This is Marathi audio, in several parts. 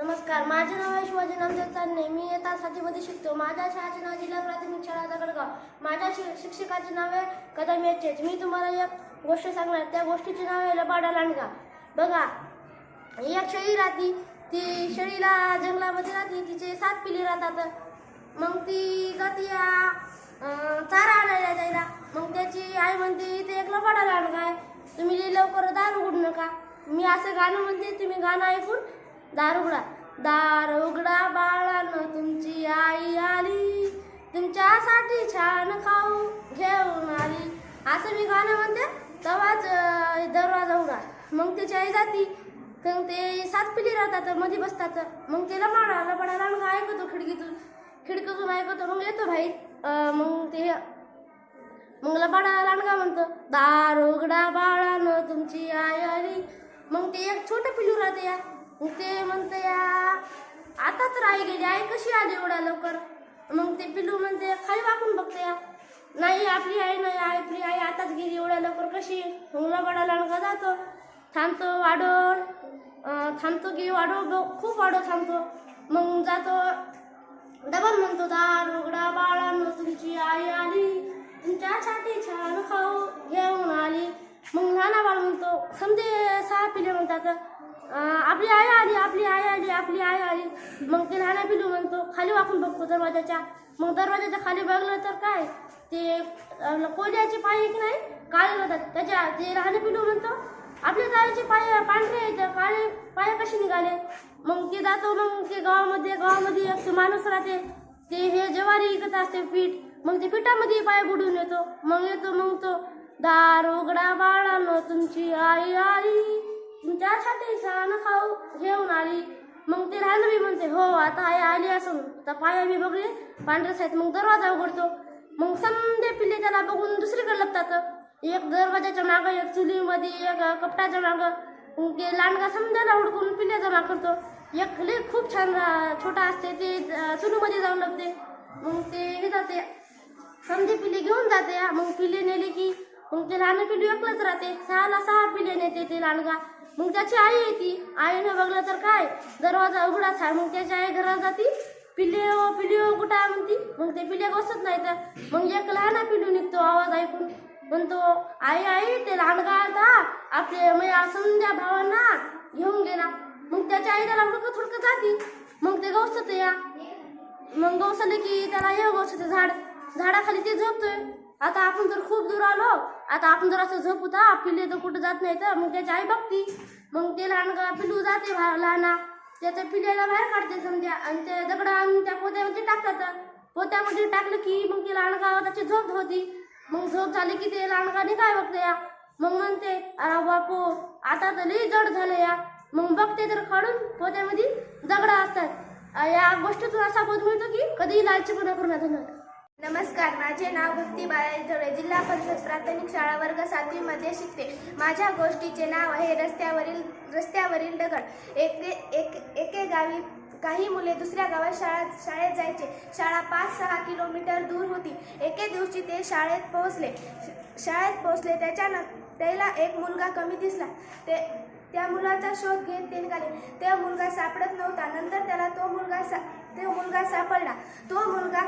नमस्कार माझे नाव आहे शिवाजी नामदेव चांदणे. मी येता सातवीमध्ये शिकतो. माझ्या शाळेचे नाव जिल्हा प्राथमिक शाळा दगडगाव. माझ्या शि शिक्षकाचे नाव आहे कदम याचेच मी तुम्हाला एक गोष्ट सांगणार. त्या गोष्टीचे नाव आहे लबाडा लांडगा. बघा एक शेळी राहती. ती शेळीला जंगलामध्ये राहते. तिचे सात पिली राहतात. मग ती जाती चारा आणायला जायला. मग त्याची आई म्हणते इथे एक लबाडा लांडगा आहे. तुम्ही लवकर दार उघडू नका. मी असं गाणं म्हणते तुम्ही गाणं ऐकून दार उघडा दार उघडा बाळानं तुमची आई आली. तुमच्यासाठी छान खाऊ घेऊन आली. असं मी गाणं म्हणते तेव्हाच दरवाजा उघडा. मग त्याची आई जाती. तर ते सात पिली राहतात मध्ये बसतात. मग त्याला माडा पडायला मग ऐकतो खिडकीतून. खिडकीतून ऐकतो मग येतो भाई मग ते मग लबाडा का म्हणतो दार उघडा बाळानं तुमची आई आली. मग ते एक छोटं पिलू राहते या. ते म्हणते या आता तर आई गेली. आई कशी आली एवढ्या लवकर? मग ते पिलू म्हणते खाली वाकून बघते या नाही आपली आई नाही. आई आपली आई आताच गेली एवढ्या लवकर. कशी? मग लबाडा लांडगा जातो. थांबतो वाढोड थांबतो की वाढो खूप वाढो थांबतो. मग जातो. डबल म्हणतो दार उघडा बाळांनो तुमची आई आली. तुमच्या छाती छान खाऊ घेऊन आली. मग नाना बाळ म्हणतो समजे सहा पिले म्हणतात. आपली आई आली आपली आई आली आपली आई आली. मग ते लहान पिलू म्हणतो खाली वाकून बघतो दरवाजाच्या. मग दरवाजाच्या खाली बघलं तर काय? ते कोल्याचे पाय की नाही काळे होतात त्याच्या ते लहान पिलू म्हणतो आपल्या दाराचे पाय पांढरे आहेत काळे पाय कसे निघाले? मग ते जातो मग ते गावामध्ये गावामध्ये एक माणूस राहते. ते हे ज्वारी विकत असते पीठ. मग ते पिठामध्ये पाय बुडून येतो. मग येतो मग तो दार उघडा बाळानो तुमची आई आई. तुमच्या तुमच्यासाठी खाऊ घेऊन आली. मग ते रानवी म्हणते हो आता आई आली असून तर पाय मी बघले पांढरे साहेब मग दरवाजा उघडतो. मग समजे पिल्ले त्याला बघून दुसरीकडे लपतात. एक दरवाजाच्या मागं एक चुलीमध्ये एक कपटाच्या मागं. मग ते लांडगा समजायला हुडकून पिल्ले जमा करतो. एक लई खूप छान रा- छोटा असते ते चुलीमध्ये जाऊन लपते. मग ते हे जाते. समजे पिल्ले घेऊन जाते. मग पिल्ले नेले की मग ते लहान पिल्लू एकलंच राहते. सहाला सहा पिल्ले नेते ते लांडगा. मग त्याची आई येते आईनं बघलं तर काय? दरवाजा उघडाच आहे. मग त्याची आई घरात जाती. पिल्ले हो, ओ हो, कुठं आहे म्हणती? मग ते पिल्ले बसत नाही तर मग एक लहान पिल्लू निघतो आवाज ऐकून. म्हणतो आई आई ते लांडगा आता. आपले माझ्या संध्या भावांना घेऊन गेला मग त्याच्या आई त्याला हुडकत हुडकत जाती. मग ते गवसत या. मग गवसले की त्याला हे गवसाचं झाड. झाडाखाली ते झोपतोय. आता आपण तर खूप दूर आलो. आता आपण जर असं झोपू तर पिल्ले तर कुठं जात नाही तर मग त्याची आई बघती. मग ते लहान पिलू जाते बा लहाना. त्याच्या पिल्याला बाहेर काढते समजा. आणि ते दगडं आणून त्या पोत्यामध्ये टाकतात. पोत्यामध्ये टाकलं की मग ते लहान गाव त्याची झोप होती. मग झोप झाली की ते लहानगा गाणी काय बघते या. मग म्हणते अरे बापू आता तर लई जड झालं या. मग बघते तर काढून पोत्यामध्ये दगडं असतात. या गोष्टीतून असा बोध मिळतो की कधी लालचीपणा करू नका नमस्कार माझे नाव भक्ती बाळाजी जिल्हा परिषद प्राथमिक शाळा वर्ग सातवीमध्ये शिकते. माझ्या गोष्टीचे नाव आहे रस्त्यावरील रस्त्यावरील दगड. एके एक एके गावी काही मुले दुसऱ्या गावात शाळा शाळेत जायचे. शाळा पाच सहा किलोमीटर दूर होती. एके दिवशी ते शाळेत पोहोचले. शाळेत पोहोचले त्याच्यानं त्याला एक मुलगा कमी दिसला. ते त्या मुलाचा शोध घेत ते निघाले. त्या मुलगा सापडत नव्हता. नंतर त्याला तो मुलगा सा तो मुलगा सापडला. तो मुलगा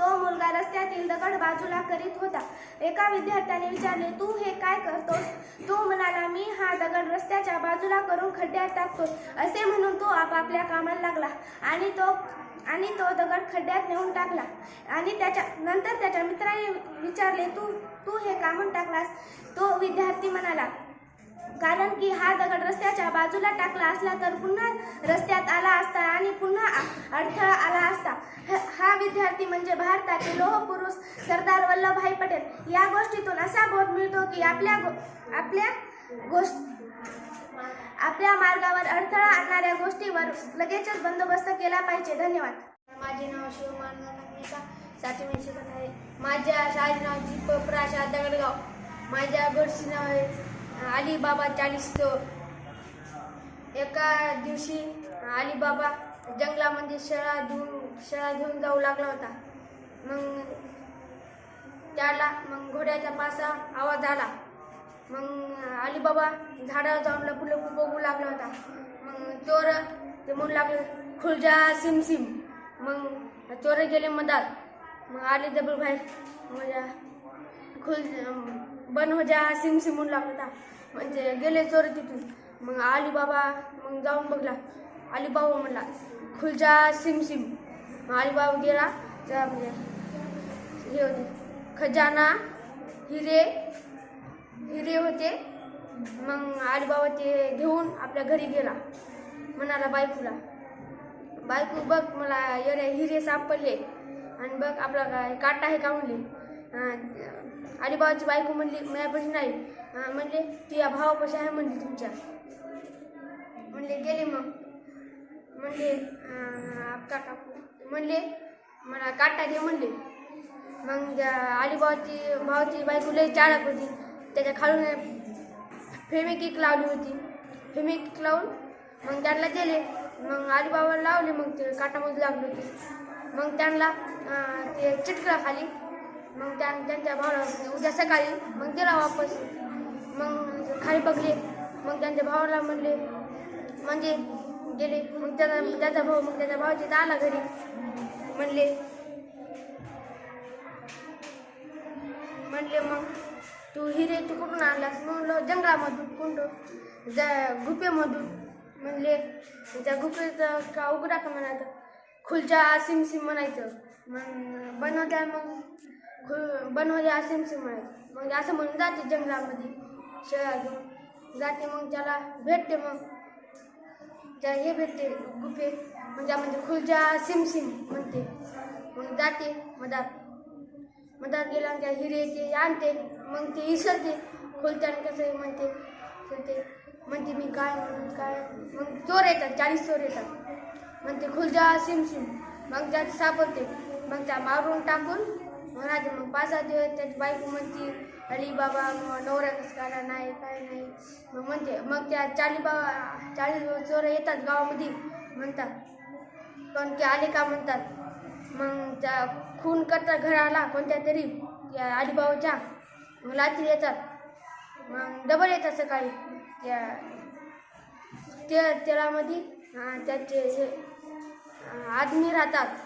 तो मुलगा रस्त्यातील दगड बाजूला करीत होता. एका विद्यार्थ्याने विचारले तू हे काय करतोस? तो म्हणाला मी हा दगड रस्त्याच्या बाजूला करून खड्ड्यात टाकतो असे म्हणून तो आपापल्या कामाला लागला आणि तो आणि तो दगड खड्ड्यात नेऊन टाकला. आणि त्याच्या नंतर त्याच्या मित्राने विचारले तू तू हे कामून टाकलास? तो विद्यार्थी म्हणाला कारण की हा दगड रस्त्याच्या बाजूला टाकला असला तर पुन्हा रस्त्यात आला असता आणि पुन्हा अडथळा आला असता. ह- हा विद्यार्थी म्हणजे भारताचे लोहपुरुष सरदार वल्लभभाई पटेल. या गोष्टीतून असा बोध मिळतो की आपल्या गो- आपल्या गोष्ट आपल्या मार्गावर अडथळा आणणाऱ्या गोष्टीवर लगेचच बंदोबस्त केला पाहिजे. धन्यवाद. माझे नाव शिवमान नागरिका सातवी शिकत आहे. माझ्या शाळेचे नाव दीप प्राशाद दगडगाव. माझ्या गडचे नाव आहे अलीबाबा चाळीस तो एका दिवशी अलीबाबा जंगलामध्ये शेळा घेऊन शेळा घेऊन जाऊ लागला होता. मग त्याला मग घोड्याचा पासा आवाज आला. मग अलीबाबा झाडावर जाऊन लपू लपू बघू लागला होता. मग चोर ते म्हणू लागले खुलजा सिम सिम. मग चोर गेले मधात. मग आले डबल बाहेर म्हणजे खुल बन हो जा सिम सिमून लागला होता म्हणजे गेले चोर तिथून. मग आली बाबा मग जाऊन बघला. आली बाबा म्हणला खुलजा सिम सिम मग आली बाबा गेला म्हणजे. हे होते. खजाना हिरे हिरे होते. मग आलीबाबा ते घेऊन आपल्या घरी गेला. म्हणाला बायकोला बायको बघ मला एवढे हिरे सापडले. आणि बघ आपला काय काटा आहे का म्हणले? अलिबाबाची बायको म्हणली माझ्यापाशी नाही. म्हणले ती या भावापाशी आहे म्हणली तुमच्या. म्हणले गेले मग. म्हणले अं, काटा म्हणले मला काटा दे म्हणले. मग त्या अलिबाबाची भावाची बायको लई चाळक होती. त्याच्या खालून फेमिकिक लावली होती. फेमिकिक लावून मग त्यांना दिले. मग अलिबाबाला लावले मग ते काटामध्ये लागले होते. मग त्यांना ते चिटकला खाली मग त्या त्यांच्या भावाला उद्या सकाळी मग गेला वापस. मग खाली बघले मग त्यांच्या भावाला म्हणले म्हणजे गेले. मग त्याचा त्याचा भाऊ मग त्याच्या भावाची आला घरी म्हणले. म्हणले मग तू हिरे तू कुठून आणलास? म्हणलं जंगलामधून कुंड जा गुफेमधून. म्हणले त्या गुफेचं का उघडा का म्हणायचं? खुलच्या सिम सिम म्हणायचं. मग बनवत्या मग खुल बनवत्या सिम सिम मग असं म्हणून जाते जंगलामध्ये शेळ्या घेऊन. जाते मग त्याला भेटते मग. त्या हे भेटते गुफे. म्हणजे म्हणजे खुलच्या सिमसिम म्हणते. मग जाते मधात. मधात गेला आणि त्या हिरे ते आणते. मग ते इसरते. खोलत्याने कसं म्हणते ते म्हणते मी काय म्हणून काय? मग चोर येतात चाळीस चोर येतात. म्हणते खुलजा सिम सिम मग त्यात सापडते. मग त्या मारून टाकून मग मग पाच सहा दिवस त्याची बायको म्हणते अली बाबा मग नवरा कसं काढा नाही काय नाही. मग म्हणते मग त्या चाळी बाबा चाळीस चोर येतात गावामध्ये म्हणतात. पण ते आले का? म्हणतात. मग त्या खून करतात घराला कोणत्या तरी त्या अलीबाबाच्या मग रात्री येतात. मग डबल येतात सकाळी. त्या ते तेलामध्ये त्याचे हे आदमी राहतात.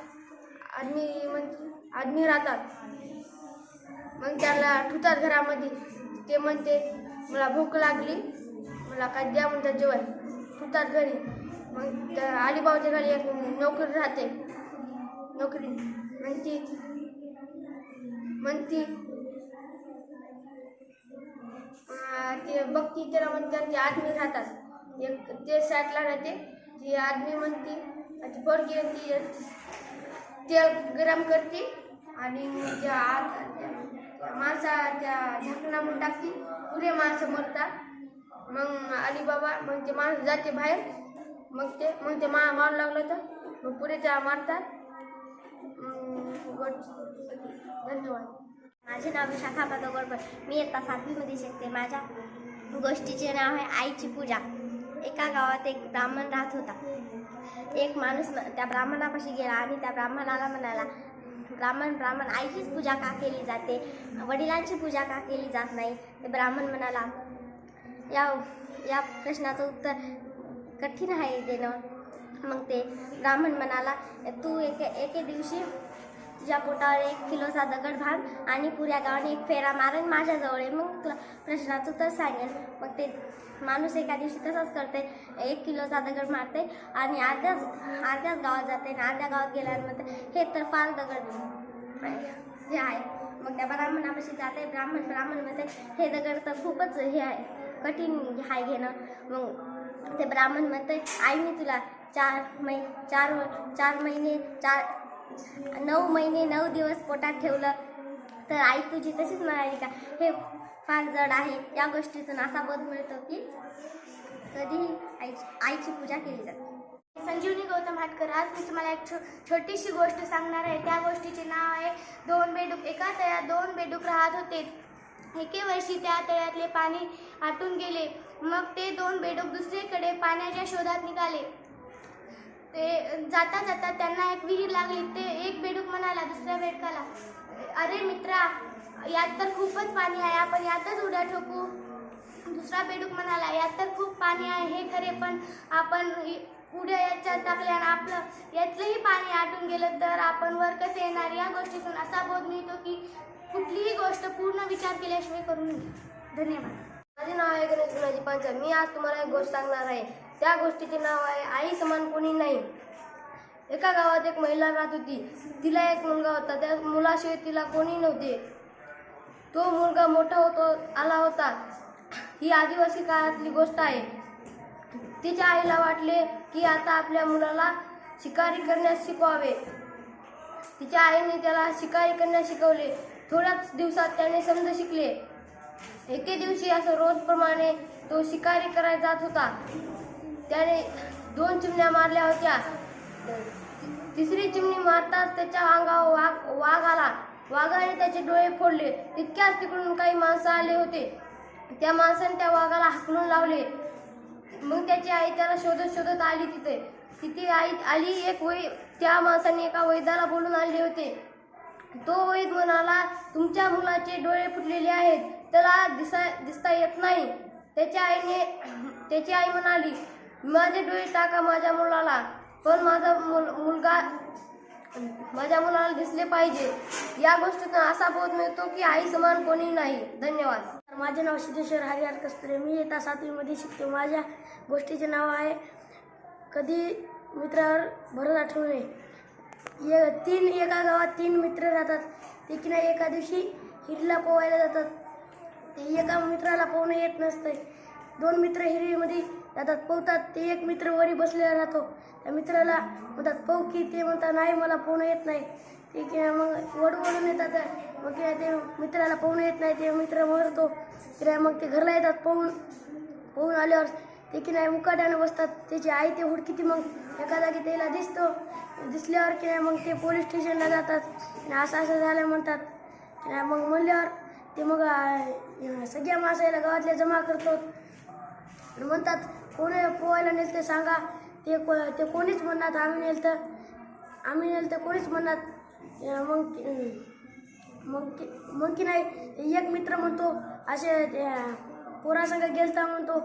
आदमी म्हणजे आदमी राहतात. मग त्याला ठुतात घरामध्ये. ते म्हणते मला भूक लागली मला काय द्या म्हणतात जेवण ठुतात घरी. मग त्या अलिबावच्या घरी एक नोकरी राहते. नोकरी. म्हणते म्हणती ते बघती त्याला म्हणतात ते आदमी राहतात. एक ते साईडला राहते. ती आदमी म्हणती ती पोरगी आहे ती तेल गरम करते आणि त्या आत त्या माणसा त्या झाकणामध्ये टाकते. पुरे माणसं मरतात. मग अलीबाबा मग ते माणूस जाते बाहेर. मग ते मग ते मा मारू लागलं तर मग पुरे त्या मारतात. मग धन्यवाद. माझे नाव विशाखा पदोगरकर मी आता सातवीमध्ये शिकते. माझ्या गोष्टीचे नाव आहे आईची पूजा. एका गावात एक ब्राह्मण राहत होता. एक माणूस त्या ब्राह्मणापाशी गेला आणि त्या ब्राह्मणाला म्हणाला ब्राह्मण ब्राह्मण आईचीच पूजा का केली जाते? वडिलांची पूजा का केली जात नाही? ते ब्राह्मण म्हणाला या या प्रश्नाचं उत्तर कठीण आहे देणं. मग ते ब्राह्मण म्हणाला तू एके एके दिवशी तुझ्या पोटावर एक किलोचा दगड भाग आणि पुऱ्या गावाने एक फेरा मारेन माझ्याजवळ आहे मग तुला प्रश्नाचं उत्तर सांगेल मग ते माणूस एका दिवशी तसंच करते. एक किलोचा दगड मारते आणि अर्ध्याच अर्ध्याच गावात जाते आणि अर्ध्या गावात गेल्यानंतर हे तर फार दगड हे आहे. मग त्या ब्राह्मणापाशी जाते. ब्राह्मण ब्राह्मण म्हणते हे दगड तर खूपच हे आहे. कठीण आहे घेणं. मग ते ब्राह्मण म्हणते आई मी तुला चार मै चार चार महिने चार नऊ महिने नऊ दिवस पोटात ठेवलं. तर आई तुझी तशीच म्हणाली का हे फार जड आहे या गोष्टीतून असा बोध मिळतो की कधीही आईची आईची पूजा केली जाते. संजीवनी गौतम हाटकर आज मी तुम्हाला एक छो छोटीशी गोष्ट सांगणार आहे. त्या गोष्टीचे नाव आहे दोन बेडूक एका तळ्यात दोन बेडूक राहत होते. एके वर्षी त्या तळ्यातले पाणी आटून गेले. मग ते दोन बेडूक दुसरीकडे पाण्याच्या शोधात निघाले. ते जाता जाता त्यांना एक विहीर लागली. ते एक बेडूक म्हणाला दुसऱ्या बेडकाला अरे मित्रा यात तर खूपच पाणी आहे आपण यातच उड्या ठोकू. दुसरा बेडूक म्हणाला यात तर खूप पाणी आहे हे खरे पण आपण उड्या याच्यात टाकले आणि आपलं यातलंही पाणी आटून गेलं तर आपण वर कसे येणार? या गोष्टीतून असा बोध मिळतो की कुठलीही गोष्ट पूर्ण विचार केल्याशिवाय करू नये. धन्यवाद. माझे नाव आहे गणेश गुणाजी पांचाळ. मी आज तुम्हाला एक गोष्ट सांगणार आहे. त्या गोष्टीचे नाव आहे आई समान कोणी नाही. एका गावात एक महिला राहत होती. तिला एक मुलगा होता. त्या मुलाशिवाय तिला कोणी नव्हते. तो मुलगा मोठा होतो आला होता. ही आदिवासी काळातली गोष्ट आहे. तिच्या आईला वाटले की आता आपल्या मुलाला शिकारी करण्यास शिकवावे. तिच्या आईने त्याला शिकारी करण्यास शिकवले. थोड्याच दिवसात त्याने समज शिकले. एके दिवशी असं रोजप्रमाणे तो शिकारी करायला जात होता. त्याने दोन चिमण्या मारल्या होत्या. तिसरी चिमणी मारताच त्याच्या अंगावर वाघ वाघ आला. वाघाने त्याचे डोळे फोडले. तितक्याच तिकडून काही माणसं आले होते. त्या माणसाने त्या वाघाला हाकलून लावले. मग त्याची आई त्याला शोधत शोधत आली तिथे. तिथे आई आली एक वै त्या माणसाने एका वैद्याला बोलून आणले होते. तो वैद म्हणाला तुमच्या मुलाचे डोळे फुटलेले आहेत. त्याला दिसा दिसता येत नाही. त्याच्या आईने त्याची आई म्हणाली माझे डोळे टाका माझ्या मुलाला. पण माझा मुल मुलगा माझ्या मुलाला दिसले पाहिजे. या गोष्टीतून असा बोध मिळतो की आई समान कोणी नाही. धन्यवाद. माझे नाव सिद्धेश्वर हरिहर कस्तुरे. मी येता सातवीमध्ये शिकतो. माझ्या गोष्टीचे नाव आहे कधी मित्रावर भरत आठवणे नये. ये तीन एका गावात तीन मित्र राहतात. ते की नाही एका दिवशी हिरीला पोहायला जातात. ते एका मित्राला पोहणं येत नसतं दोन मित्र हिरीमध्ये जातात पोहतात. ते एक मित्र वरी बसलेला राहतो. त्या मित्राला म्हणतात पोह की. ते म्हणतात नाही मला पोहणं येत नाही. ते की नाही मग वडवडून येतात. मग की ते मित्राला पोहणं येत नाही. ते मित्र मरतो. किंवा नाही मग ते घरला येतात पोहून. पोहून आल्यावर ते की नाही मुकाट्यानं बसतात. त्याची आई ते हुडकीती मग एका जागी त्याला दिसतो. दिसल्यावर की नाही मग ते पोलीस स्टेशनला जातात. आणि असं असं झालं म्हणतात. की नाही मग म्हणल्यावर ते मग सगळ्या माणसाला गावातल्या जमा करतो. आणि म्हणतात कोणी पोहायला नेलं ते सांगा. ते को ते कोणीच म्हणणार आम्ही नेलं तर आम्ही नेलं तर कोणीच म्हणणार. मग मग की मग की नाही एक मित्र म्हणतो असे त्या पोरासंग गेलता म्हणतो.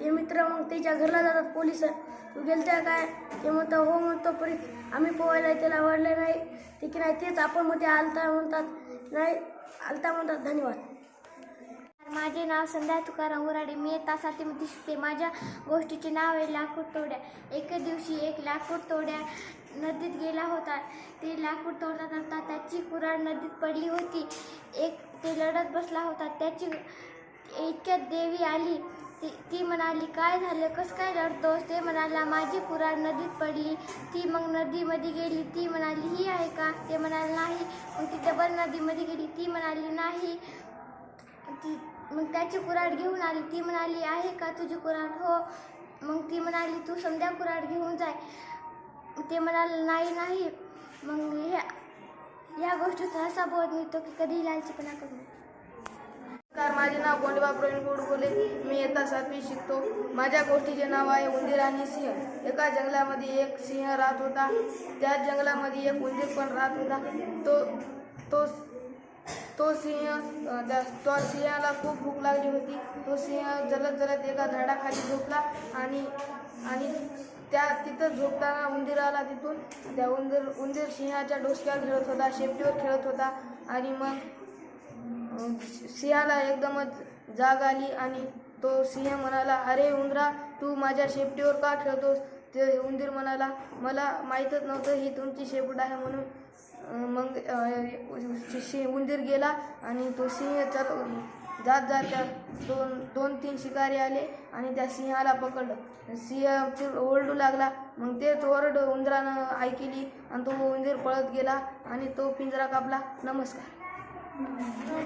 ते मित्र मग त्याच्या घरला जातात पोलीस. तू गेलता काय? ते म्हणतो हो म्हणतो परी आम्ही पोहायला त्याला आवडले नाही. ते की नाही तेच आपण मध्ये आलता म्हणतात. नाही आलता म्हणतात धन्यवाद. माझे नाव संध्या तुकाराम उराडे. मी येता सातवीमध्ये शिकते माझ्या गोष्टीचे नाव आहे लाकूड तोड्या. एके दिवशी एक लाकूड तोड्या नदीत गेला होता. ते लाकूड तोडता तोडता त्याची कुराड नदीत पडली होती. एक ते लढत बसला होता. त्याची इतक्यात देवी आली. ती ती म्हणाली काय झालं? कसं काय लढतोस? ते म्हणाला माझी कुराड नदीत पडली. ती मग नदीमध्ये गेली. ती म्हणाली ही आहे का? ते म्हणाले नाही. मग ती डबल नदीमध्ये गेली. ती म्हणाली नाही. ती मग त्याची कुऱ्हाड घेऊन आली. ती म्हणाली आहे का तुझी कुऱ्हाड? हो. मग ती म्हणाली तू समजा कुऱ्हाड घेऊन जाय. ते म्हणाले नाही नाही. मग ह्या या गोष्टीचा असा बोध मिळतो की कधी लालचीपणा करू नमस्कार माझे नाव गोंडबा प्रवीण गोडबोले मी येता सातवी शिकतो. माझ्या गोष्टीचे नाव आहे उंदीर आणि सिंह. एका जंगलामध्ये एक सिंह राहत होता. त्या जंगलामध्ये एक उंदीर पण राहत होता. तो तो तो सिंह त्या तो सिंहाला खूप भूक लागली होती. तो सिंह जलद जलद एका झाडाखाली झोपला आणि आणि त्या तिथं झोपताना उंदीर आला तिथून. त्या उंदीर उंदीर सिंहाच्या डोसक्यावर खेळत होता शेपटीवर खेळत होता आणि मग सिंहाला एकदमच जाग आली आणि तो सिंह म्हणाला अरे उंदरा तू माझ्या शेपटीवर का खेळतोस? ते उंदीर म्हणाला मला माहीतच नव्हतं ही तुमची शेपूट आहे म्हणून मग सिंह उंदीर गेला आणि तो सिंह चल जात जात त्या दोन दोन तीन शिकारी आले आणि त्या सिंहाला पकडलं. सिंह ओरडू लागला. मग तेच ओरड उंदरानं ऐकली आणि तो उंदीर पळत गेला आणि तो पिंजरा कापला. नमस्कार.